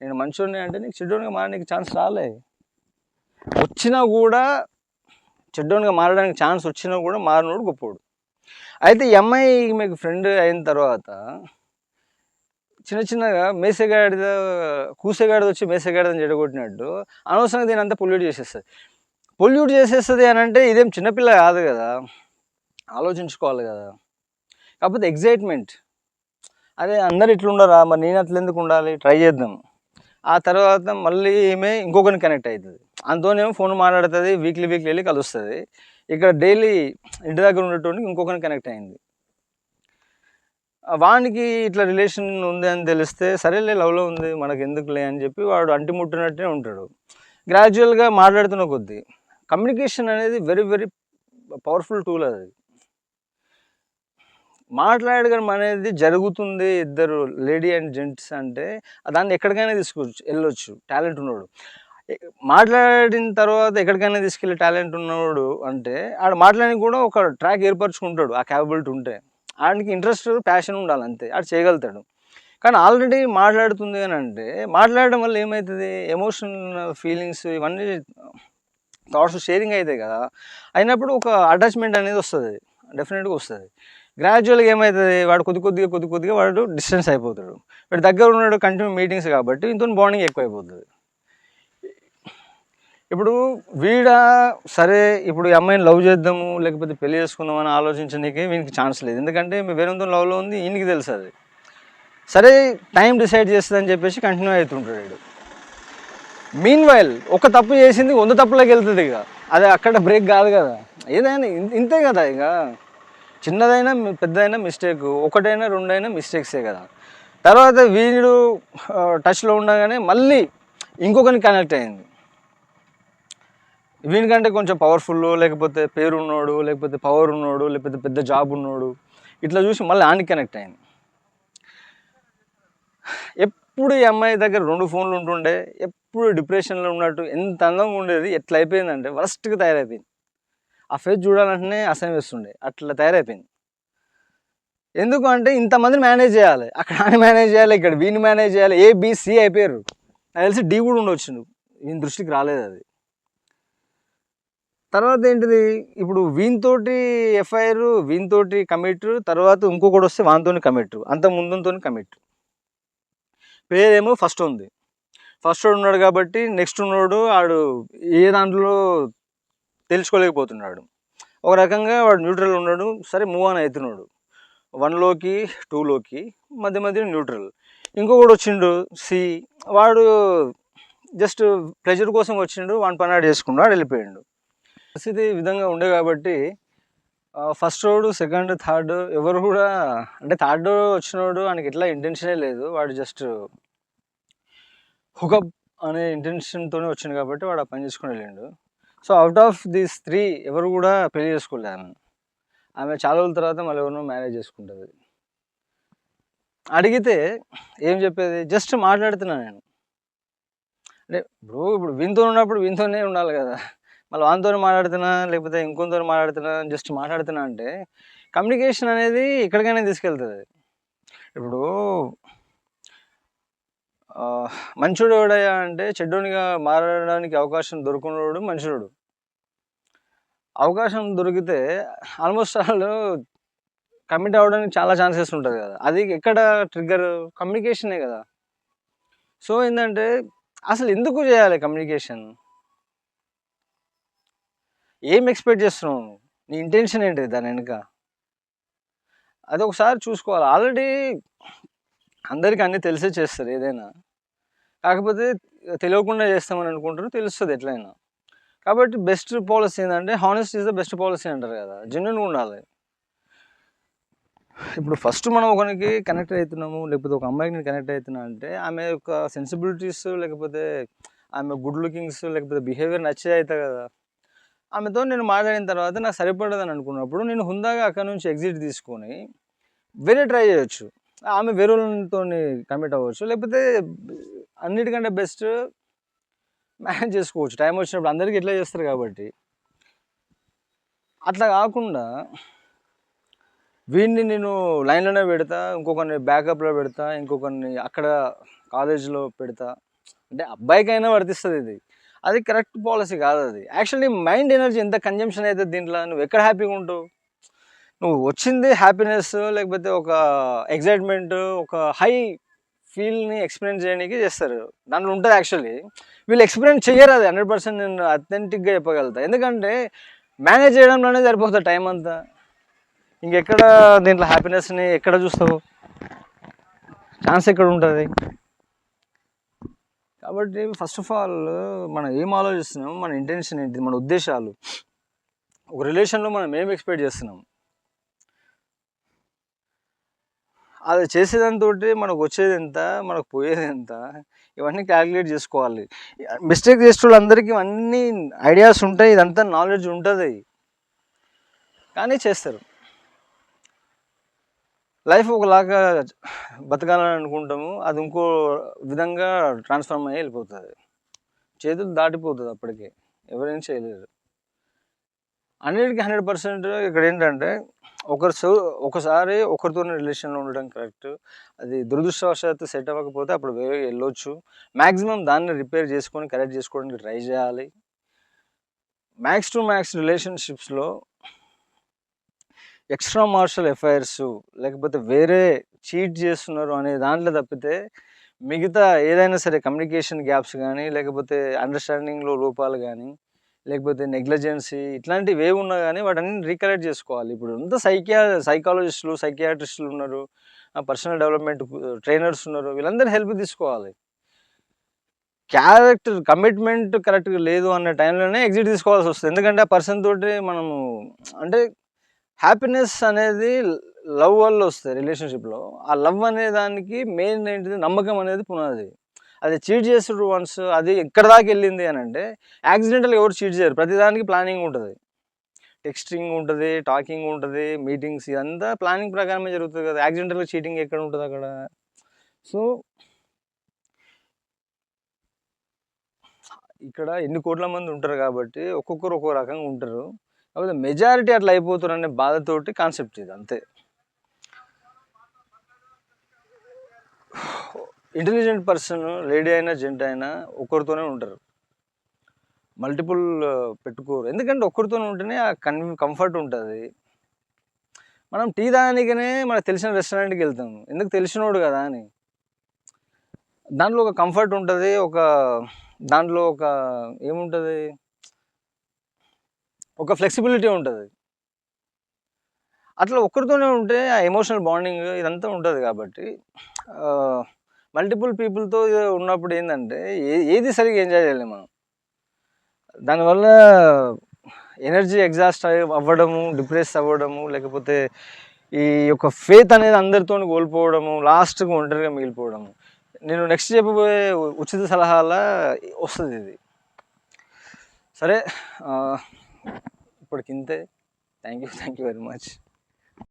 నేను మంచోడిని అంటే నీకు చెడ్డోనిగా మారడానికి ఛాన్స్ రాలే. వచ్చినా కూడా చెడ్డోనిగా మారడానికి ఛాన్స్ వచ్చినా కూడా మారినోడు గొప్పోడు. అయితే ఈ అమ్మాయి మీకు ఫ్రెండ్ అయిన తర్వాత చిన్న చిన్నగా మేసగాడిద కూసగాడిద వచ్చి మేసగాడిదని చెడగొట్టినట్టు అనవసరంగా దీని అంతా పొల్యూట్ చేసేస్తుంది. పొల్యూట్ చేసేస్తుంది అని అంటే ఇదేం చిన్నపిల్ల కాదు కదా. ఆలోచించుకోవాలి కదా. కాకపోతే ఎగ్జైట్మెంట్ అదే అందరు ఇట్లుండరా మరి నేను అట్లా ఎందుకు ఉండాలి? ట్రై చేద్దాం. ఆ తర్వాత మళ్ళీ ఈమె ఇంకొకరిని కనెక్ట్ అవుతుంది అంతోనేమో ఫోన్ మాట్లాడుతుంది వీక్లీ వీక్లీ వెళ్ళి కలుస్తుంది. ఇక్కడ డైలీ ఇంటి దగ్గర ఉండేటోనికి ఇంకొకరిని కనెక్ట్ అయింది. వానికి ఇట్లా రిలేషన్ ఉంది అని తెలిస్తే సరేలే లవ్లో ఉంది మనకు ఎందుకులే అని చెప్పి వాడు అంటిముట్టినట్టే ఉంటాడు. గ్రాడ్యువల్గా మాట్లాడుతున్న కొద్దీ కమ్యూనికేషన్ అనేది వెరీ వెరీ పవర్ఫుల్ టూల్ అది. మాట్లాడడం అనేది జరుగుతుంది ఇద్దరు లేడీ అండ్ జెంట్స్ అంటే దాన్ని ఎక్కడికైనా తీసుకోవచ్చు వెళ్ళొచ్చు టాలెంట్ ఉన్నోడు. మాట్లాడిన తర్వాత ఎక్కడికైనా తీసుకెళ్ళి టాలెంట్ ఉన్నవాడు అంటే ఆడ మాట్లాడి కూడా ఒక ట్రాక్ ఏర్పరచుకుంటాడు ఆ క్యాపబిలిటీ ఉంటే. ఆడికి ఇంట్రెస్ట్ ప్యాషన్ ఉండాలి అంతే ఆడు చేయగలుగుతాడు. కానీ ఆల్రెడీ మాట్లాడుతుంది అని అంటే మాట్లాడడం వల్ల ఏమవుతుంది ఎమోషనల్ ఫీలింగ్స్ ఇవన్నీ థాట్స్ షేరింగ్ అవుతాయి కదా. అయినప్పుడు ఒక అటాచ్మెంట్ అనేది వస్తుంది డెఫినెట్గా వస్తుంది. గ్రాడ్యువల్గా ఏమవుతుంది వాడు కొద్ది కొద్దిగా కొద్ది కొద్దిగా వాడు డిస్టెన్స్ అయిపోతాడు. వాడు దగ్గర ఉన్నాడు కంటిన్యూ మీటింగ్స్ కాబట్టి ఇంతో బాండింగ్ ఎక్కువ అయిపోతుంది ఇప్పుడు వీడ సరే ఇప్పుడు ఈ అమ్మాయిని లవ్ చేద్దాము లేకపోతే పెళ్ళి చేసుకుందాం అని ఆలోచించడానికి వీనికి ఛాన్స్ లేదు. ఎందుకంటే మీ వేరేతో లవ్లో ఉంది ఈయనకి తెలుసు అది. సరే టైం డిసైడ్ చేస్తుందని చెప్పేసి కంటిన్యూ అవుతుంటాడు వీడు. మీన్ వైల్ ఒక తప్పు చేసింది వంద తప్పులోకి వెళ్తుంది ఇక. అది అక్కడ బ్రేక్ కాదు కదా. ఏదైనా ఇంతే కదా ఇక. చిన్నదైనా పెద్దదైనా మిస్టేక్ ఒకటైనా రెండైనా మిస్టేక్సే కదా. తర్వాత వీడు టచ్లో ఉండగానే మళ్ళీ ఇంకొకరిని కనెక్ట్ అయింది. వీనికంటే కొంచెం పవర్ఫుల్ లేకపోతే పేరు ఉన్నాడు లేకపోతే పవర్ ఉన్నోడు లేకపోతే పెద్ద జాబ్ ఉన్నోడు ఇట్లా చూసి మళ్ళీ ఆనికి కనెక్ట్ అయింది. ఎప్పుడు ఈ అమ్మాయి దగ్గర రెండు ఫోన్లు ఉంటుండే ఎప్పుడు డిప్రెషన్లో ఉన్నట్టు ఎంత అందంగా ఉండేది ఎట్లా అయిపోయిందంటే వరస్ట్గా తయారైపోయింది. ఆ ఫేస్ చూడాలంటేనే అసహ్యం వేస్తుండే. అట్లా తయారైపోయింది. ఎందుకు అంటే ఇంతమందిని మేనేజ్ చేయాలి. అక్కడ ఆయన మేనేజ్ చేయాలి ఇక్కడ వీని మేనేజ్ చేయాలి. ఏ బీసీ అయిపోయారు. నాకు తెలిసి డి కూడా ఉండొచ్చు వీని దృష్టికి రాలేదు అది. తర్వాత ఏంటిది? ఇప్పుడు వీనితోటి ఎఫ్ఐఆర్ వీనితోటి కమిట్ తర్వాత ఇంకొకటి వస్తే వానితోని కమిట్ అంత ముందుతో కమిట్ పేరేమో ఫస్ట్ ఉంది. ఫస్ట్ ఉన్నాడు కాబట్టి నెక్స్ట్ ఉన్నాడు ఆడు ఏ దాంట్లో తెలుసుకోలేకపోతున్నాడు. ఒక రకంగా వాడు న్యూట్రల్ ఉన్నాడు సరే మూవ్ ఆన్ అవుతున్నాడు వన్లోకి టూలోకి మధ్య మధ్య న్యూట్రల్. ఇంకొకడు వచ్చిండు సి వాడు జస్ట్ ప్లెజర్ కోసం వచ్చిండు వాడి పని ఆడు చేసుకున్నాడు వెళ్ళిపోయాడు. పరిస్థితి ఈ విధంగా ఉండే కాబట్టి ఫస్ట్ రోడ్ సెకండ్ థర్డ్ ఎవరు కూడా అంటే థర్డ్ వచ్చినోడు ఆయనకి ఎట్లా ఇంటెన్షనే లేదు. వాడు జస్ట్ హుకప్ అనే ఇంటెన్షన్తోనే వచ్చింది కాబట్టి వాడు ఆ పని చేసుకుని వెళ్ళిండు. So out of these three ఎవరు కూడా పెళ్ళి చేసుకోలేదు ఆమె. చాలా రోజుల తర్వాత మళ్ళీ ఎవరినో మ్యారేజ్ చేసుకుంటుంది. అడిగితే ఏం చెప్పేది? జస్ట్ మాట్లాడుతున్నా నేను. అంటే ఇప్పుడు ఇప్పుడు వింతో ఉన్నప్పుడు వింతోనే ఉండాలి కదా. మళ్ళీ వానితో మాట్లాడుతున్నా లేకపోతే ఇంకొంతో మాట్లాడుతున్నా జస్ట్ మాట్లాడుతున్నా అంటే కమ్యూనికేషన్ అనేది ఎక్కడికైనా తీసుకెళ్తుంది. ఇప్పుడు మంచోడు ఎవడయ్యా అంటే చెడ్డోనిగా మారడానికి అవకాశం దొరుకున్నాడు మంచోడు. అవకాశం దొరికితే ఆల్మోస్ట్ ఆల్ కమిట్ అవ్వడానికి చాలా ఛాన్సెస్ ఉంటుంది కదా. అది ఎక్కడ ట్రిగ్గర్? కమ్యూనికేషనే కదా. సో ఏంటంటే అసలు ఎందుకు చేయాలి కమ్యూనికేషన్? ఏం ఎక్స్పెక్ట్ చేస్తున్నావు? నీ ఇంటెన్షన్ ఏంటి దాని వెనుక? అది ఒకసారి చూసుకోవాలి. ఆల్రెడీ అందరికీ అన్నీ తెలిసే చేస్తారు ఏదైనా. కాకపోతే తెలియకుండా చేస్తామని అనుకుంటారు తెలుస్తుంది ఎట్లయినా. కాబట్టి బెస్ట్ పాలసీ ఏంటంటే honest is the best policy అంటారు కదా జెన్యున్గా ఉండాలి. ఇప్పుడు ఫస్ట్ మనం ఒకరికి కనెక్ట్ అవుతున్నాము లేకపోతే ఒక అమ్మాయికి నేను కనెక్ట్ అవుతున్నా అంటే ఆమె యొక్క సెన్సిబిలిటీస్ లేకపోతే ఆమె గుడ్ లుకింగ్స్ లేకపోతే బిహేవియర్ నచ్చే అవుతుంది కదా ఆమెతో నేను మాట్లాడిన తర్వాత నాకు సరిపడదని అనుకున్నప్పుడు నేను హుందాగా అక్కడ నుంచి ఎగ్జిట్ తీసుకొని వేరే ట్రై చేయొచ్చు. ఆమె వేరే కమిట్ అవ్వచ్చు. లేకపోతే అన్నిటికంటే బెస్ట్ మేనేజ్ చేసుకోవచ్చు. టైం వచ్చినప్పుడు అందరికీ ఇట్లా చేస్తారు కాబట్టి. అట్లా కాకుండా వీడిని నేను లైన్లోనే పెడతా ఇంకొకరిని బ్యాకప్లో పెడతా ఇంకొకరిని అక్కడ కాలేజీలో పెడతా. అంటే అబ్బాయికైనా వర్తిస్తుంది ఇది. అది కరెక్ట్ పాలసీ కాదు అది. యాక్చువల్లీ మైండ్ ఎనర్జీ ఎంత కన్జంప్షన్ అయితే దీంట్లో? నువ్వు ఎక్కడ హ్యాపీగా ఉంటావు? నువ్వు వచ్చింది హ్యాపీనెస్ లేకపోతే ఒక ఎగ్జైట్మెంట్ ఒక హై ఫీల్ని ఎక్స్పీరియన్స్ చేయడానికి చేస్తారు. దాంట్లో ఉంటుంది యాక్చువల్లీ వీళ్ళు ఎక్స్పీరియన్స్ చేయరు అది హండ్రెడ్ పర్సెంట్ నేను అథెంటిక్గా చెప్పగలుగుతా. ఎందుకంటే మేనేజ్ చేయడంలోనే సరిపోతుంది టైం అంతా. ఇంకెక్కడ దీంట్లో హ్యాపీనెస్ని ఎక్కడ చూస్తావు? ఛాన్స్ ఎక్కడ ఉంటుంది? కాబట్టి ఫస్ట్ ఆఫ్ ఆల్ మనం ఏం ఆలోచిస్తున్నాం? మన ఇంటెన్షన్ ఏంటి మన ఉద్దేశాలు. ఒక రిలేషన్లో మనం ఏం ఎక్స్పెక్ట్ చేస్తున్నాం? అది చేసేదాంతో మనకు వచ్చేది ఎంత మనకు పోయేది ఎంత ఇవన్నీ క్యాలిక్యులేట్ చేసుకోవాలి. మిస్టేక్ చేసే వాళ్ళందరికీ అన్ని ఐడియాస్ ఉంటాయి ఇదంతా నాలెడ్జ్ ఉంటుంది. కానీ చేస్తారు. లైఫ్ ఒకలాగా బతకాలని అనుకుంటాము అది ఇంకో విధంగా ట్రాన్స్ఫార్మ్ అయ్యి వెళ్ళిపోతుంది. చేతులు దాటిపోతుంది అప్పటికే. ఎవరేం చేయలేరు. హండ్రెడ్కి హండ్రెడ్ పర్సెంట్ ఇక్కడ ఏంటంటే ఒకరు సో ఒకసారి ఒకరితోనే రిలేషన్లో ఉండడం కరెక్ట్ అది దురదృష్టవశాత్తు సెట్ అవ్వకపోతే అప్పుడు వేరే వెళ్ళొచ్చు. మ్యాక్సిమం దాన్ని రిపేర్ చేసుకొని కరెక్ట్ చేసుకోవడానికి ట్రై చేయాలి. మ్యాక్స్ టు మ్యాక్స్ రిలేషన్షిప్స్లో ఎక్స్ట్రా మార్షల్ ఎఫ్ఐఆర్స్ లేకపోతే వేరే చీట్ చేస్తున్నారు అనే దాంట్లో తప్పితే మిగతా ఏదైనా సరే కమ్యూనికేషన్ గ్యాప్స్ కానీ లేకపోతే అండర్స్టాండింగ్లో లోపాలు కానీ లేకపోతే నెగ్లజెన్సీ ఇట్లాంటివి ఏవి ఉన్నా కానీ వాటిని రీకలెక్ట్ చేసుకోవాలి. ఇప్పుడు అంతా సైకియా సైకాలజిస్టులు సైకియాట్రిస్టులు ఉన్నారు పర్సనల్ డెవలప్మెంట్ ట్రైనర్స్ ఉన్నారు వీళ్ళందరూ హెల్ప్ తీసుకోవాలి. క్యారెక్టర్ కమిట్మెంట్ కరెక్ట్గా లేదు అన్న టైంలోనే ఎగ్జిట్ తీసుకోవాల్సి వస్తుంది. ఎందుకంటే ఆ పర్సన్ తోటి మనము అంటే హ్యాపీనెస్ అనేది లవ్ వల్ల వస్తుంది రిలేషన్షిప్లో. ఆ లవ్ అనే దానికి మెయిన్ ఏంటిది? నమ్మకం అనేది పునాది. అది చీట్ చేస్తుడు వన్స్ అది ఎక్కడ దాకా వెళ్ళింది అని అంటే యాక్సిడెంటల్ ఎవరు చీట్ చేయరు. ప్రతిదానికి ప్లానింగ్ ఉంటుంది. టెక్స్టింగ్ ఉంటుంది టాకింగ్ ఉంటుంది మీటింగ్స్ ఇదంతా ప్లానింగ్ ప్రకారమే జరుగుతుంది కదా. యాక్సిడెంటల్గా చీటింగ్ ఎక్కడ ఉంటుంది అక్కడ? సో ఇక్కడ ఎన్ని కోట్ల మంది ఉంటారు కాబట్టి ఒక్కొక్కరు ఒక్కో రకంగా ఉంటారు. కాకపోతే మెజారిటీ అట్లా అయిపోతారు అనే బాధతోటి కాన్సెప్ట్ ఇది అంతే. ఇంటెలిజెంట్ పర్సన్ లేడీ అయినా జెంట్ అయినా ఒకరితోనే ఉంటారు. మల్టిపుల్ పెట్టుకోరు. ఎందుకంటే ఒక్కరితోనే ఉంటేనే ఆ కన్ కంఫర్ట్ ఉంటుంది. మనం టీ తాగడానికనే మనకు తెలిసిన రెస్టారెంట్కి వెళ్తాం. ఎందుకు తెలిసినోడు కదా అని. దాంట్లో ఒక కంఫర్ట్ ఉంటుంది ఒక దాంట్లో ఒక ఏముంటుంది? ఒక ఫ్లెక్సిబిలిటీ ఉంటుంది. అట్లా ఒక్కరితోనే ఉంటే ఆ ఎమోషనల్ బాండింగ్ ఇదంతా ఉంటుంది కాబట్టి మల్టిపుల్ పీపుల్తో ఉన్నప్పుడు ఏంటంటే ఏది సరిగ్గా ఎంజాయ్ చేయలేము మనం. దానివల్ల ఎనర్జీ ఎగ్జాస్ట్ అవ్వడము డిప్రెస్ అవ్వడము లేకపోతే ఈ యొక్క ఫేత్ అనేది అందరితో కోల్పోవడము లాస్ట్గా ఒంటరిగా మిగిలిపోవడము. నేను నెక్స్ట్ చెప్పబోయే ఉచిత సలహాల వస్తుంది ఇది. సరే ఇప్పటికింతే. Thank you thank you very much.